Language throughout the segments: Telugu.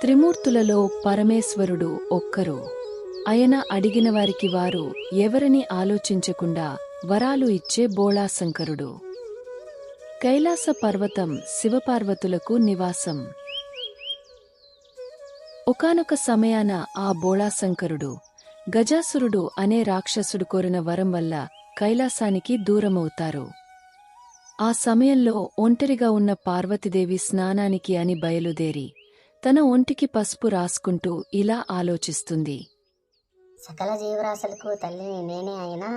త్రిమూర్తులలో పరమేశ్వరుడు ఒక్కరు. ఆయన అడిగిన వారికి వారు ఎవరిని ఆలోచించకుండా వరాలు ఇచ్చే బోళాశంకరుడు. కైలాస పర్వతం శివపార్వతులకు నివాసం. ఒకానొక సమయాన ఆ బోళాశంకరుడు గజాసురుడు అనే రాక్షసుడు కోరిన వరం వల్ల కైలాసానికి దూరమవుతారు. ఆ సమయంలో ఒంటరిగా ఉన్న పార్వతీదేవి స్నానానికి అని బయలుదేరి తన ఒంటికి పసుపు రాసుకుంటూ ఇలా ఆలోచిస్తుంది. సకల జీవరాశులకు తల్లిని నేనే అయినా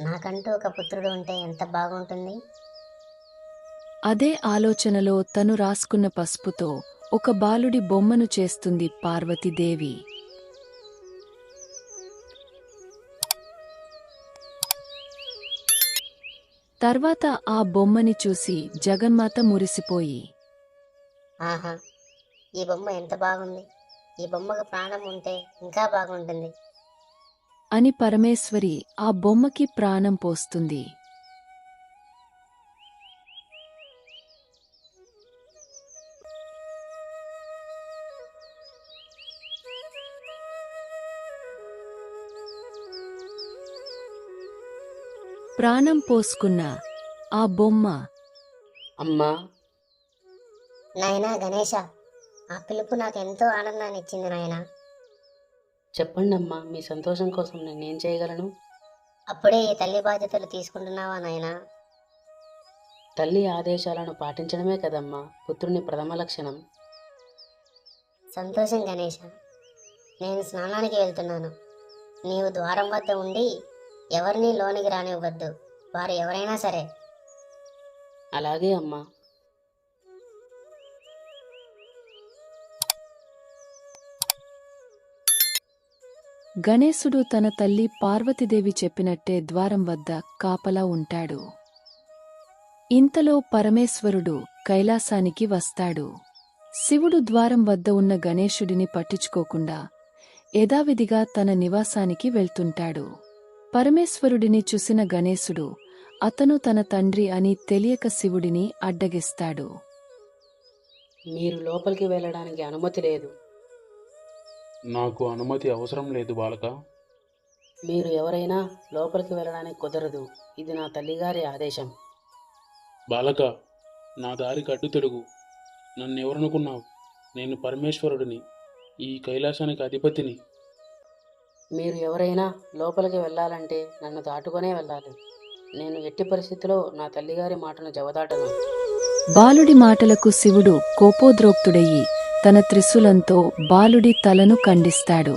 నాకంటూ ఒక పుత్రుడు ఉంటే ఎంత బాగుంటుంది? అదే ఆలోచనలో తను రాసుకున్న పసుపుతో ఒక బాలుడి బొమ్మను చేస్తుంది పార్వతీదేవి. తర్వాత ఆ బొమ్మని చూసి జగన్మాత మురిసిపోయి ఆహా ఈ బొమ్మ ఎంత బాగుంది. ఈ బొమ్మకు ప్రాణం ఉంటే ఇంకా బాగుంటుంది. అని పరమేశ్వరి ఆ బొమ్మకి ప్రాణం పోస్తుంది. ప్రాణం పోసుకున్న ఆ బొమ్మ. అమ్మా. నాయనా గణేష ఆ పిలుపు నాకు ఎంతో ఆనందాన్ని ఇచ్చింది నాయనా. చెప్పండి అమ్మా మీ సంతోషం కోసం నేనేం చేయగలను? అప్పుడే ఈ తల్లి బాధ్యతలు తీసుకుంటున్నావా నాయనా? తల్లి ఆదేశాలను పాటించడమే కదమ్మా పుత్రుని ప్రథమ లక్షణం. సంతోషం గణేష నేను స్నానానికి వెళ్తున్నాను. నీవు ద్వారం వద్ద ఉండి ఎవరిని లోనికి రానివ్వద్దు వారు ఎవరైనా సరే. అలాగే అమ్మా. గణేశుడు తన తల్లి పార్వతీదేవి చెప్పినట్టే ద్వారం వద్ద కాపలా ఉంటాడు. ఇంతలో పరమేశ్వరుడు కైలాసానికి వస్తాడు. శివుడు ద్వారం వద్ద ఉన్న గణేశుడిని పట్టించుకోకుండా యథావిధిగా తన నివాసానికి వెళ్తుంటాడు. పరమేశ్వరుడిని చూసిన గణేశుడు అతను తన తండ్రి అని తెలియక శివుడిని అడ్డగిస్తాడు. మీరు లోపలికి వెళ్ళడానికి అనుమతి లేదు. నాకు అనుమతి అవసరం లేదు బాలక. మీరు ఎవరైనా లోపలికి వెళ్ళడానికి కుదరదు. ఇది నా తల్లిగారి ఆదేశం. బాలక నా దారి కట్టు తెలుగు నన్ను ఎవరనుకున్నావు నేను పరమేశ్వరుడిని ఈ కైలాసానికి అధిపతిని. మీరు ఎవరైనా లోపలికి వెళ్ళాలంటే నన్ను దాటుకొనే వెళ్ళాలి. నేను ఎట్టి పరిస్థితిలో నా తల్లిగారి మాటను జవదాటను. బాలుడి మాటలకు శివుడు కోపోద్రోక్తుడయ్యి తన త్రిశూలంతో బాలుడి తలను ఖండిస్తాడు.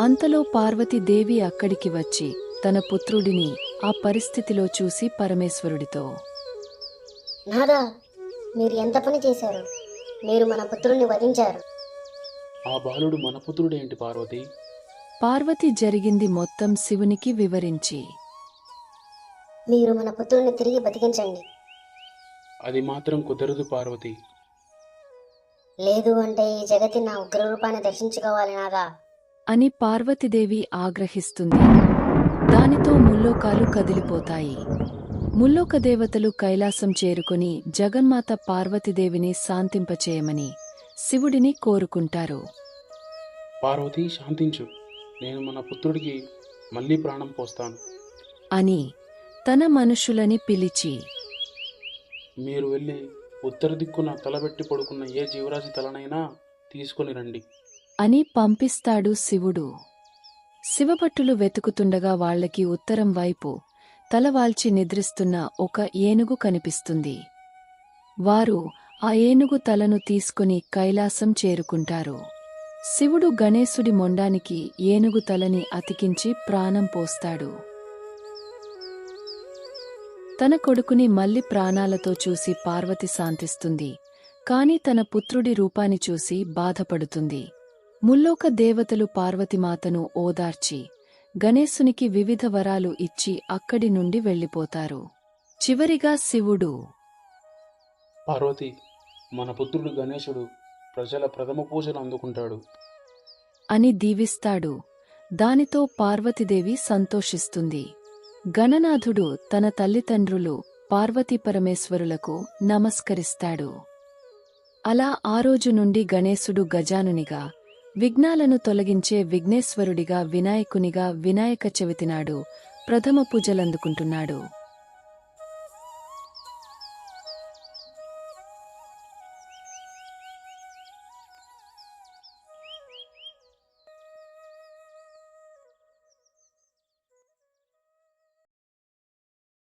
అంతలో పార్వతీదేవి అక్కడికి వచ్చి తన పుత్రుడిని ఆ పరిస్థితిలో చూసి పరమేశ్వరుడితో నాదా మీరు ఎంత పని చేశారు? మీరు మన పుత్రుణ్ణి వధించారు. ఆ బాలుడు మన పుత్రుడేంటి పార్వతి? పార్వతి జరిగింది మొత్తం శివునికి వివరించి మీరు మన పుత్రుణ్ణి తిరిగి బతికించండి. అది మాత్రం కుదరదు పార్వతి. లేదు అంటే ఈ జగతి నా ఉగ్రరూపాన్ని దర్శించుకోవాలి నాగా అని పార్వతీదేవి ఆగ్రహిస్తుంది. దానితో ముల్లోకాలు కదిలిపోతాయి. ముల్లోక దేవతలు కైలాసం చేరుకుని జగన్మాత పార్వతీదేవిని శాంతింపచేయమని శివుడిని కోరుకుంటారు. పార్వతి శాంతించు. నేను మన పుత్రుడికి మళ్ళీ ప్రాణం పోస్తాను. అని తన మనుషులని పిలిచి మీరు వెళ్ళి ఉత్తర దిక్కున తలబెట్టి పడుకున్న ఏ జీవరాశి తలనైనా తీసుకొని రండి. అని పంపిస్తాడు శివుడు. శివభట్టులు వెతుకుతుండగా వాళ్ళకి ఉత్తరం వైపు తలవాల్చి నిద్రిస్తున్న ఒక ఏనుగు కనిపిస్తుంది. వారు ఆ ఏనుగు తలను తీసుకుని కైలాసం చేరుకుంటారు. శివుడు గణేశుడి మొండానికి ఏనుగు తలని అతికించి ప్రాణం పోస్తాడు. తన కొడుకుని మళ్ళీ ప్రాణాలతో చూసి పార్వతి శాంతిస్తుంది. కాని తన పుత్రుడి రూపాన్ని చూసి బాధపడుతుంది. ముల్లోక దేవతలు పార్వతిమాతను ఓదార్చి గణేశునికి వివిధ వరాలు ఇచ్చి అక్కడి నుండి వెళ్ళిపోతారు. చివరిగా శివుడు. పార్వతి మన పుత్రుడు గణేశుడు ప్రజల ప్రథమ పూజలు అందుకుంటాడు. అని దీవిస్తాడు. దానితో పార్వతీదేవి సంతోషిస్తుంది. గణనాథుడు తన తల్లిదండ్రులు పార్వతీ పరమేశ్వరులకు నమస్కరిస్తాడు. అలా ఆ రోజు నుండి గణేశుడు గజానునిగా విఘ్నాలను తొలగించే విఘ్నేశ్వరుడిగా వినాయకునిగా వినాయక చవితినాడు ప్రథమ పూజలందుకుంటున్నాడు.